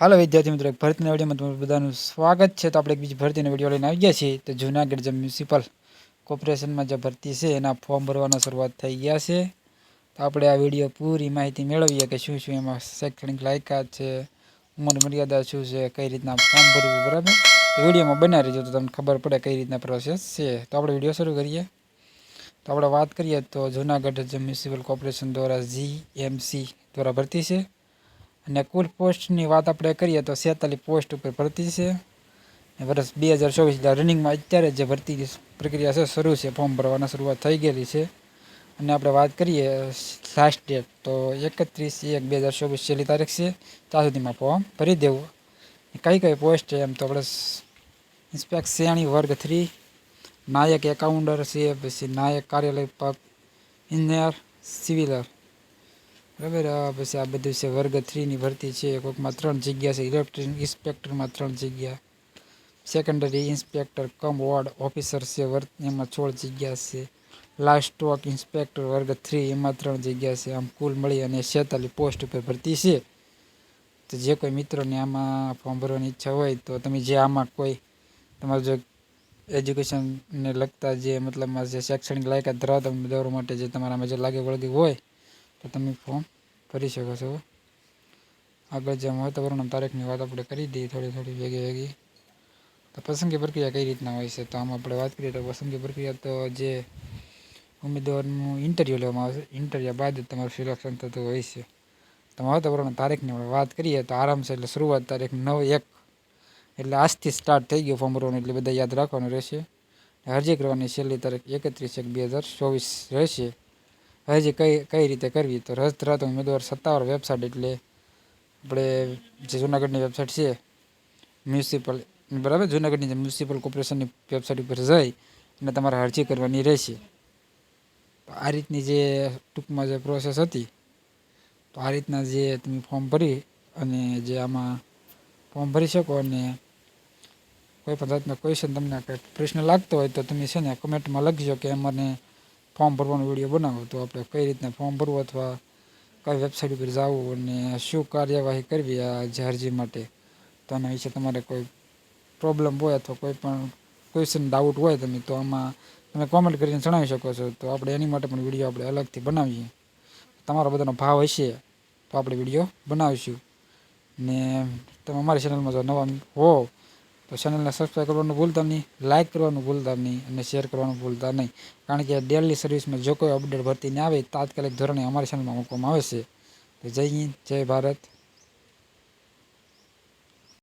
હાલો વિદ્યાર્થી મિત્રો, એક ભરતીના વિડીયોમાં તમારું બધાનું સ્વાગત છે. તો આપણે એક બીજી ભરતીનો વીડિયો લઈને આવી ગયા છીએ. તો જૂનાગઢ જે મ્યુનિસિપલ કોર્પોરેશનમાં જે ભરતી છે, એના ફોર્મ ભરવાના શરૂઆત થઈ ગયા છે. તો આપણે આ વીડિયો પૂરી માહિતી મેળવીએ કે શું શું એમાં શૈક્ષણિક લાયકાત છે, ઉંમર મર્યાદા શું છે, કઈ રીતના ફોર્મ ભરવું બરાબર? તો વિડીયોમાં બના રહીજો તો તમને ખબર પડે કઈ રીતના પ્રોસેસ છે. તો આપણે વીડિયો શરૂ કરીએ. તો આપણે વાત કરીએ તો જૂનાગઢ જે મ્યુનિસિપલ કોર્પોરેશન દ્વારા જી એમસી દ્વારા ભરતી છે. અને કુલ પોસ્ટની વાત આપણે કરીએ તો સેતાલીસ પોસ્ટ ઉપર ભરતી છે. વર્ષ બે હજાર ચોવીસ રનિંગમાં અત્યારે જે ભરતી પ્રક્રિયા છે, શરૂ છે, ફોર્મ ભરવાના શરૂઆત થઈ ગયેલી છે. અને આપણે વાત કરીએ લાસ્ટ ડેટ તો એકત્રીસ એક બે હજાર ચોવીસ છેલ્લી તારીખ છે, ત્યાં સુધીમાં ફોર્મ ભરી દેવું. કઈ કઈ પોસ્ટ છે એમ તો આપણે ઇન્સ્પેક્ટ શ્રેણી વર્ગ થ્રી, નાયક એકાઉન્ટર છે, પછી નાયક કાર્યાલય પગ ઇન્જિનિયર સિવિલર બરાબર પછી આ બધું છે, વર્ગ થ્રીની ભરતી છે કોઈકમાં ત્રણ જગ્યા છે ઇલેક્ટ્રિક ઇન્સ્પેક્ટરમાં ત્રણ જગ્યા. Secondary inspector cum ward officer છે વર્ગ એમાં સોળ જગ્યા છે. લાસ્ટ સ્ટોક ઇન્સ્પેક્ટર વર્ગ થ્રી, એમાં ત્રણ જગ્યા છે. આમ કુલ મળી અને છેતાલીસ પોસ્ટ ઉપર ભરતી છે. તો જે કોઈ મિત્રોને આમાં ફોર્મ ભરવાની ઈચ્છા હોય તો તમે જે આમાં કોઈ તમારું જો એજ્યુકેશનને લગતા જે મતલબ જે શૈક્ષણિક લાયકાત ધરાવતા ઉમેદવારો માટે જે તમારામાં જે લાગે વળગે હોય તો તમે ફોર્મ ભરી શકો છો. આગળ જે મહત્વપૂર્ણ તારીખની વાત આપણે કરી દઈએ થોડી થોડી ભેગી ભેગી તો પસંદગી પ્રક્રિયા કઈ રીતના હોય છે? તો આમાં આપણે વાત કરીએ તો પસંદગી પ્રક્રિયા તો જે ઉમેદવારનું ઇન્ટરવ્યૂ લેવામાં આવશે ઇન્ટરવ્યૂ બાદ તમારું સિલેક્શન થતું હોય છે. તો મહત્વપૂર્ણ તારીખની આપણે વાત કરીએ તો આરામ છે એટલે શરૂઆત તારીખ નવ એક. એટલે આજથી સ્ટાર્ટ થઈ ગયું ફોર્મ ભરવાનું એટલે બધા યાદ રાખવાનું રહેશે. અરજી કરવાની છેલ્લી તારીખ એકત્રીસ એક બે હજાર ચોવીસ રહેશે. અરજી કઈ કઈ રીતે કરવી? તો રસ ધરાવતો ઉમેદવાર સત્તાવાર વેબસાઇટ એટલે આપણે જે જૂનાગઢની વેબસાઇટ છે મ્યુનિસિપલ બરાબર? જૂનાગઢની જે મ્યુનિસિપલ કોર્પોરેશનની વેબસાઇટ ઉપર જઈ અને તમારે અરજી કરવાની રહેશે. આ રીતની જે ટૂંકમાં જે પ્રોસેસ હતી, તો આ રીતના જે તમે ફોર્મ ભરી અને જે આમાં ફોર્મ ભરી શકો અને કોઈ પણ જાતનો ક્વેશ્ચન તમને પ્રશ્ન લાગતો હોય તો તમે છે ને કમેન્ટમાં લખજો કે મને ફોર્મ ભરવાનો વીડિયો બનાવો, તો આપણે કઈ રીતના ફોર્મ ભરવું અથવા કઈ વેબસાઇટ ઉપર જવું અને શું કાર્યવાહી કરવી આ જે અરજી માટે? તો આના વિશે તમારે કોઈ પ્રોબ્લેમ હોય અથવા કોઈ પણ ક્વેશ્ચન ડાઉટ હોય તમે, તો આમાં તમે કોમેન્ટ કરીને જણાવી શકો છો. તો આપણે એની માટે પણ વીડિયો આપણે અલગથી બનાવીએ. તમારો બધાનો ભાવ હશે, તો આપણે વીડિયો બનાવીશું. ને તમે અમારી ચેનલમાં જો નવા હો તો ચેનલને સબસ્ક્રાઈબ કરવાનું ભૂલતા નહીં લાઇક કરવાનું ભૂલતા નહીં અને શેર કરવાનું ભૂલતા નહીં. કારણ કે ડેલી સર્વિસમાં જો કોઈ અપડેટ ભરતીને આવે તાત્કાલિક ધોરણે અમારી ચેનલમાં મૂકવામાં આવે છે. તો જય હિન્દ, જય ભારત.